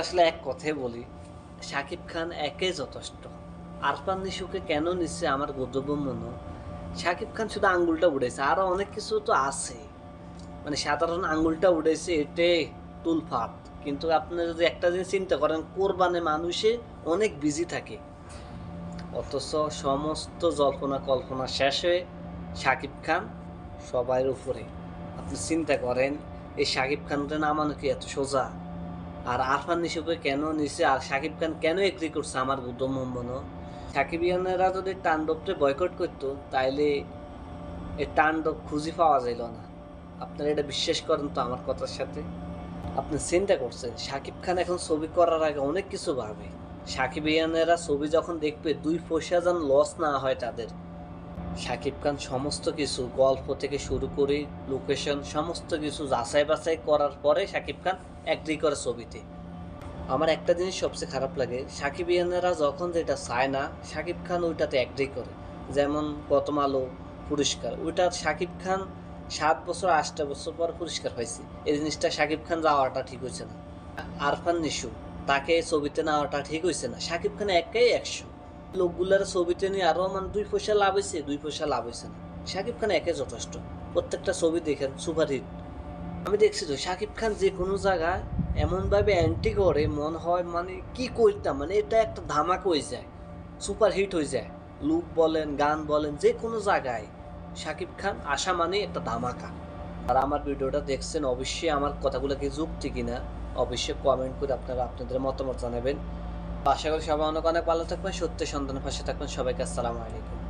আসলে এক কথাই বলি শাকিব খান একে যথেষ্ট। আরফান নিশুকে কেন নিচ্ছে আমার গদ্যব মনে? শাকিব খান শুধু আঙ্গুলটা উড়েছে আরও অনেক কিছু তো আছে। মানে সাধারণ আঙ্গুলটা উড়েছে এটে তুলফাত। কিন্তু আপনি যদি একটা জিনিস চিন্তা করেন কোরবানে মানুষে অনেক বিজি থাকে। অথচ সমস্ত জল্পনা কল্পনা শেষ হয়ে শাকিব খান সবার উপরে। আপনি চিন্তা করেন এই শাকিব খানটা নামানো কি এত সোজা? আর আরফান নিশুকে কেন নিছে? আর শাকিব খান কেন এগ্রি করছে আমার উদ্যম মনে সাকিবিয়ানেরা যদি তাণ্ডবকে বয়কট করতো, তাইলে এই তাণ্ডব খুঁজে পাওয়া যাইল না। আপনারা এটা বিশ্বাস করেন তো আমার কথার সাথে? আপনি চিন্তা করছেন, শাকিব খান এখন ছবি করার আগে অনেক কিছু ভাবে। সাকিবিয়ানেরা ছবি যখন দেখবে, দুই পয়সা যেন লস না হয় তাদের। শাকিব খান সমস্ত কিছু গল্প থেকে শুরু করে লোকেশন, সমস্ত কিছু যাচাই বাছাই করার পরে শাকিব খান অ্যাগ্রি করে ছবিতে। আমার একটা জিনিস সবচেয়ে খারাপ লাগে, সাকিব ইয়ানেরা যখন যেটা চায় না শাকিব খান ওইটাতে অ্যাগ্রি করে। যেমন প্রথম আলো, পুরস্কার, ওইটা শাকিব খান সাত বছর, আটটা বছর পর পুরস্কার হয়েছে এই জিনিসটা শাকিব খান যাওয়াটা ঠিক হয়েছে না। আরফান নিশু, তাকে ছবিতে নেওয়াটা ঠিক হয়েছে না। শাকিব খান একাই একশো। লোকগুলার ছবিতে নিয়ে আরও মানে দুই পয়সা লাভ হয়েছে, দুই পয়সা লাভ হয়েছে না। শাকিব খান একে যথেষ্ট। প্রত্যেকটা ছবি দেখেন সুপারহিট আমি দেখছি তো, শাকিব খান যে কোনো জায়গায় এমনভাবে অ্যান্টি করে, মন হয় মানে কি করতাম মানে এটা একটা ধামাক হয়ে যায়, সুপার হিট হয়ে যায়। লুক বলেন, গান বলেন, যে কোনো জায়গায় শাকিব খান আসা মানে একটা ধামাকা। আর আমার ভিডিওটা দেখছেন, অবশ্যই আমার কথাগুলো কি যুক্তি কিনা, অবশ্যই কমেন্ট করে আপনারা আপনাদের মতামত জানাবেন। আশা করি সবাই অনেক অনেক ভালো থাকবেন সত্যি সন্তানের পাশে থাকবেন। সবাইকে আসসালামু আলাইকুম।